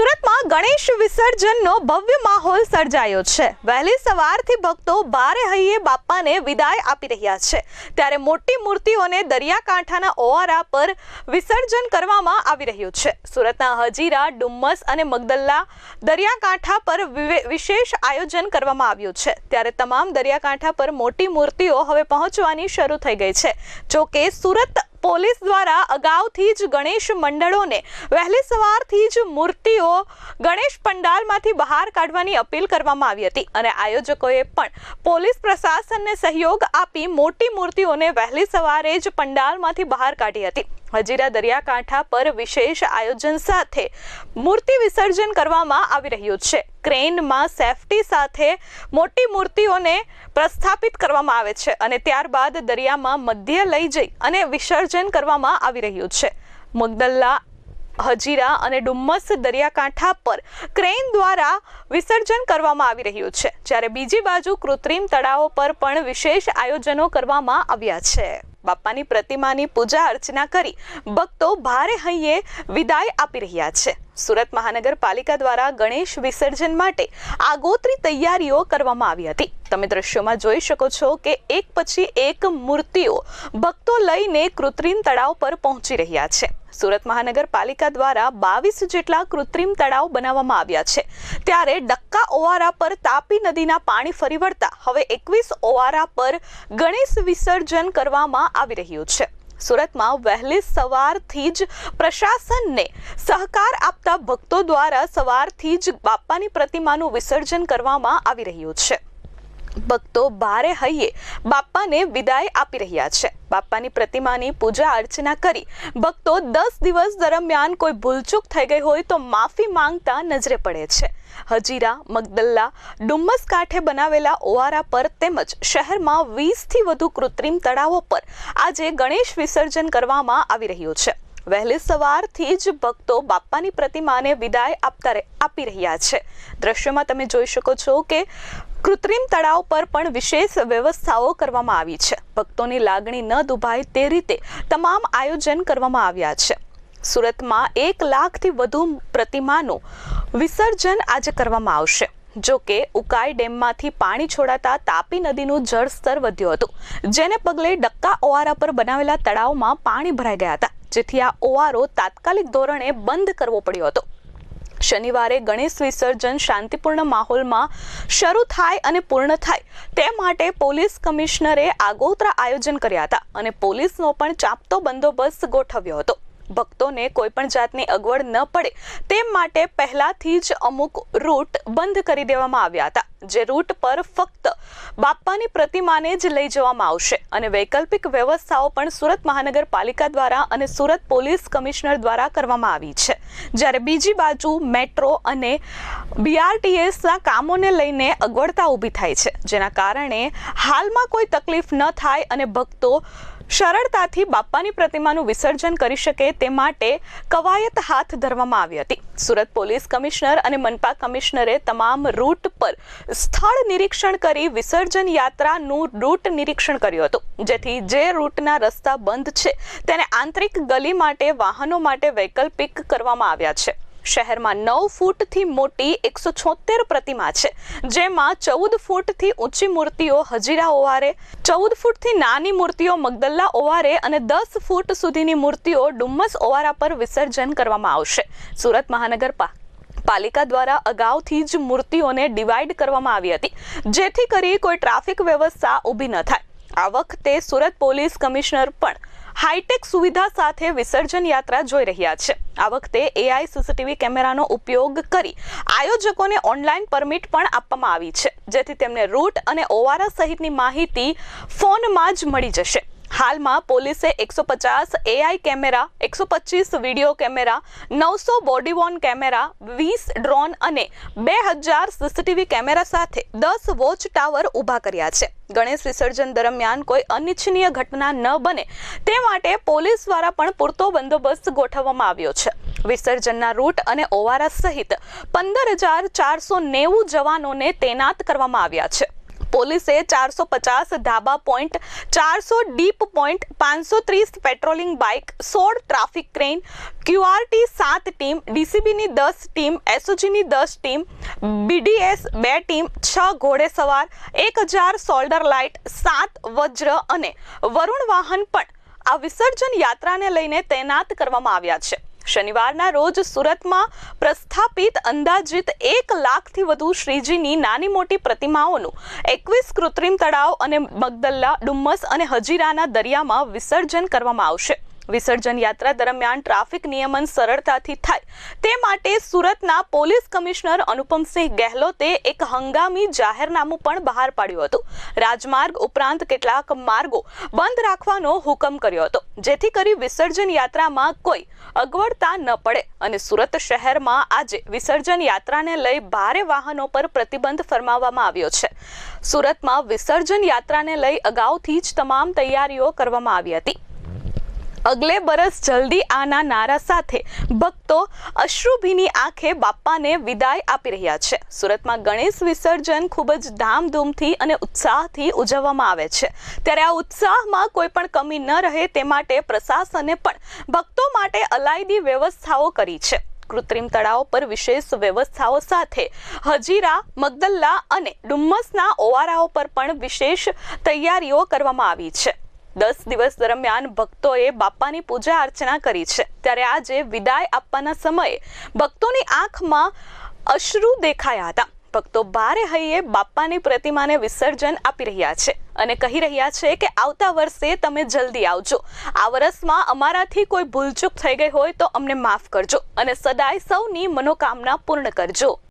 સુરતમાં ગણેશ વિસર્જનનો ભવ્ય માહોલ સર્જાયો છે. વહેલી સવારથી ભક્તો બારે હૈયે બાપાને વિદાય આપી રહ્યા છે. ત્યારે મોટી મૂર્તિઓને દરિયાકાંઠાના ઓવારા પર વિસર્જન કરવામાં આવી રહ્યું છે. સુરતના હજીરા, ડુમ્મસ અને મગદલ્લા દરિયાકાંઠા પર વિશેષ આયોજન કરવામાં આવ્યું છે. ત્યારે તમામ દરિયાકાંઠા પર મોટી મૂર્તિઓ હવે પહોંચવાની શરૂ થઈ ગઈ છે. જોકે સુરત પોલીસ દ્વારા અગાઉથી જ ગણેશ મંડળોને વહેલી સવારથી જ મૂર્તિઓ ગણેશ પંડાલમાંથી બહાર કાઢવાની અપીલ કરવામાં આવી હતી અને આયોજકોએ પણ પોલીસ પ્રશાસનને સહયોગ આપી મોટી મૂર્તિઓને વહેલી સવારે જ પંડાલમાંથી બહાર કાઢી હતી. હજીરા દરિયાકાંઠા પર વિશેષ આયોજન સાથે મૂર્તિ વિસર્જન કરવામાં આવી રહ્યું છે. ક્રેનમાં સેફટી સાથે મોટી મૂર્તિઓને પ્રસ્થાપિત કરવામાં આવે છે અને ત્યારબાદ દરિયામાં મધ્ય લઈ જઈ અને વિસર્જન કરવામાં આવી રહ્યું છે. મગદલ્લા, હજીરા અને ડુમ્મસ દરિયાકાંઠા પર ક્રેન દ્વારા વિસર્જન કરવામાં આવી રહ્યું છે, જ્યારે બીજી બાજુ કૃત્રિમ તળાવો પર પણ વિશેષ આયોજનો કરવામાં આવ્યા છે. બાપાની પ્રતિમાની પૂજા અર્ચના કરી ભક્તો ભારે હૈયે વિદાય આપી રહ્યા છે. સુરત મહાનગરપાલિકા દ્વારા ગણેશ વિસર્જન માટે આગોતરી તૈયારીઓ કરવામાં આવી હતી. તમે દ્રશ્યોમાં જોઈ શકો છો કે એક પછી એક મૂર્તિઓ ભક્તો લઈને કૃત્રિમ તળાવ પર પહોંચી રહ્યા છે. સુરત મહાનગરપાલિકા દ્વારા બાવીસ જેટલા કૃત્રિમ તળાવ બનાવવામાં આવ્યા છે. ત્યારે ડક્કા ઓવારા પર તાપી નદીના પાણી ફરી વળતા હવે એકવીસ ઓવારા પર ગણેશ વિસર્જન કરવામાં આવી રહ્યું છે. સુરતમાં વહેલી સવારથી જ પ્રશાસનને સહકાર આપતા ભક્તો દ્વારા સવારથી જ બાપાની પ્રતિમાનું વિસર્જન કરવામાં આવી રહ્યું છે. ભક્તો ભારે હૈયે બાપ્પાને વિદાય આપી રહ્યા છે. બાપ્પાની પ્રતિમાની પૂજા અર્ચના કરી ભક્તો દસ દિવસ દરમિયાન કોઈ ભૂલચૂક થઈ ગઈ હોય તો માફી માંગતા નજરે પડે છે. હજીરા, મગદલ્લા, ડુમ્મસ કાંઠે બનાવેલા ઓવારા પર તેમજ શહેરમાં વીસથી વધુ કૃત્રિમ તળાવો પર આજે ગણેશ વિસર્જન કરવામાં આવી રહ્યું છે. વહેલી સવારથી જ ભક્તો બાપ્પાની પ્રતિમાને વિદાય આપતા આપી રહ્યા છે. દ્રશ્યમાં તમે જોઈ શકો છો કે કૃત્રિમ તળાવ પર પણ વિશેષ વ્યવસ્થાઓ કરવામાં આવી છે. ભક્તોની લાગણી ન દુભાય તે રીતે તમામ આયોજન કરવામાં આવ્યા છે. સુરતમાં એક લાખથી વધુ પ્રતિમાનું વિસર્જન આજે કરવામાં આવશે. જો કે ઉકાઈ ડેમમાંથી પાણી છોડાતા તાપી નદીનું જળસ્તર વધ્યું હતું, જેને પગલે ડક્કા ઓવારા પર બનાવેલા તળાવમાં પાણી ભરાઈ ગયા હતા, જેથી આ ઓવારો તાત્કાલિક ધોરણે બંધ કરવો પડ્યો હતો. શનિવારે ગણેશ વિસર્જન શાંતિપૂર્ણ માહોલમાં શરૂ થાય અને પૂર્ણ થાય તે માટે પોલીસ કમિશનરે આગોતરા આયોજન કર્યા હતા અને પોલીસનો પણ ચાંપતો બંદોબસ્ત ગોઠવ્યો હતો. ભક્તોને કોઈ પણ જાતની અગવડ ન પડે તે માટે પહેલાથી જ અમુક રૂટ બંધ કરી દેવામાં આવ્યા હતા. જે રૂટ પર ફક્ત બાપ્પાની પ્રતિમાને જ લઈ જવામાં આવશે. અને વૈકલ્પિક વ્યવસ્થાઓ પણ સુરત મહાનગરપાલિકા દ્વારા અને સુરત પોલીસ કમિશનર દ્વારા કરવામાં આવી છે. જ્યારે બીજી બાજુ મેટ્રો અને બીઆરટીએસના કામોને લઈને અગવડતા ઊભી થાય છે. જેના કારણે હાલમાં કોઈ તકલીફ ન થાય અને ભક્તો સરળતાથી બાપ્પાની પ્રતિમાનું વિસર્જન કરી શકે તે માટે કવાયત હાથ ધરવામાં આવી હતી. સુરત પોલીસ કમિશનર અને મનપા કમિશનરે તમામ રૂટ પર સ્થળ નિરીક્ષણ કરી વિસર્જન યાત્રાનું રૂટ નિરીક્ષણ કર્યું હતું. જેથી જે રૂટના રસ્તા બંધ છે, તેને આંતરિક ગલી માટે, વાહનો માટે વૈકલ્પિક કરવામાં આવ્યા છે. શહેરમાં નવ ફૂટથી મોટી એકસો છોતેર પ્રતિમા છે, જેમાં ચૌદ ફૂટથી ઊંચી મૂર્તિઓ હજીરા ઓવારે, ચૌદ ફૂટથી નાની મૂર્તિઓ મગદલ્લા ઓવારે અને દસ ફૂટ સુધીની મૂર્તિઓ ડુમ્મસ ઓવારા પર વિસર્જન કરવામાં આવશે. સુરત મહાનગરપા પાલિકા દ્વારા અગાઉથી જ મૂર્તિઓને ડિવાઈડ કરવામાં આવી હતી. જેથી કરી કોઈ ટ્રાફિક વ્યવસ્થા ઊભી ન થાય. આ વખતે સુરત પોલીસ કમિશનર પણ હાઈટેક સુવિધા સાથે વિસર્જન યાત્રા જોઈ રહ્યા છે. આ વખતે એઆઈ સીસીટીવી કેમેરાનો ઉપયોગ કરી આયોજકોને ઓનલાઈન પરમિટ પણ આપવામાં આવી છે. જેથી તેમને રૂટ અને ઓવારા સહિતની માહિતી ફોનમાં જ મળી જશે. હાલમાં પોલીસે એકસો પચાસ એઆઈ કેમેરા, એકસો પચીસ વીડિયો કેમેરા, નવસો બોડી વોર્ન કેમેરા, વીસ ડ્રોન અને બે હજાર સીસીટીવી કેમેરા સાથે દસ વોચ ટાવર ઊભા કર્યા છે. ગણેશ વિસર્જન દરમિયાન કોઈ અનિચ્છનીય ઘટના ન બને તે માટે પોલીસ દ્વારા પણ પૂરતો બંદોબસ્ત ગોઠવવામાં આવ્યો છે. વિસર્જનના રૂટ અને ઓવારા સહિત પંદર હજાર ચારસો નેવું જવાનોને તૈનાત કરવામાં આવ્યા છે. પોલીસે ચારસો પચાસ ધાબા પોઈન્ટ, ચારસો ડીપ પોઈન્ટ, પાંચસો ત્રીસ પેટ્રોલિંગ બાઇક, સોળ ટ્રાફિક ક્રેન, ક્યુઆરટી સાત ટીમ, ડીસીબીની દસ ટીમ, એસઓજીની દસ ટીમ, બીડીએસ બે ટીમ, છ ઘોડેસવાર એક હજાર સોલ્ડર લાઇટ, સાત વજ્ર અને વરુણ વાહન પણ આ વિસર્જન યાત્રાને લઈને તૈનાત કરવામાં આવ્યા છે. શનિવારના રોજ સુરતમાં પ્રસ્થાપિત અંદાજિત એક લાખથી વધુ શ્રીજીની નાની મોટી પ્રતિમાઓનું એકવીસ કૃત્રિમ તળાવ અને મગદલ્લા ડુમ્મસ અને હજીરાના દરિયામાં વિસર્જન કરવામાં આવશે. વિસર્જન યાત્રા દરમિયાન ટ્રાફિક નિયમન સરળતાથી થાય. તે માટે સુરતના પોલીસ કમિશનર અનુપમસિંહ ગહેલોતે એક હંગામી જાહેરનામું પણ બહાર પાડ્યું હતું. રાજમાર્ગ ઉપરાંત કેટલાક માર્ગો બંધ રાખવાનો હુકમ કર્યો હતો, જેથી કરી વિસર્જન યાત્રામાં કોઈ અગવડતા ન પડે અને સુરત શહેરમાં આજે વિસર્જન યાત્રાને લઈ ભારે વાહનો પર પ્રતિબંધ ફરમાવવામાં આવ્યો છે. સુરતમાં વિસર્જન યાત્રાને લઈ અગાઉથી જ તમામ તૈયારીઓ કરવામાં આવી હતી. અગલે બરસ જલ્દી આના નારા સાથે ભક્તો અશ્રુભીની આંખે બાપ્પાને વિદાય આપી રહ્યા છે. સુરતમાં ગણેશ વિસર્જન ખૂબ જ ધામધૂમથી અને ઉત્સાહથી ઉજવવામાં આવે છે. ત્યારે આ ઉત્સાહમાં કોઈ પણ કમી ન રહે તે માટે પ્રશાસને પણ ભક્તો માટે અલાયદી વ્યવસ્થાઓ કરી છે. કૃત્રિમ તળાવ પર વિશેષ વ્યવસ્થાઓ સાથે હજીરા, મગદલ્લા અને ડુમ્મસના ઓવારાઓ પર પણ વિશેષ તૈયારીઓ કરવામાં આવી છે. દસ દિવસ દરમિયાન ભક્તોએ બાપાની પૂજા અર્ચના કરી છે. ત્યારે આજે વિદાય આપવાના સમયે ભક્તોની આંખમાં અશ્રુ દેખાયા હતા. ભક્તો ભારે હૈયે બાપાની પ્રતિમાને વિસર્જન આપી રહ્યા છે અને કહી રહ્યા છે કે આવતા વર્ષે તમે જલ્દી આવજો. આ વર્ષમાં અમારાથી કોઈ ભૂલચૂક થઈ ગઈ હોય તો અમને માફ કરજો અને સદાય સૌની મનોકામના પૂર્ણ કરજો.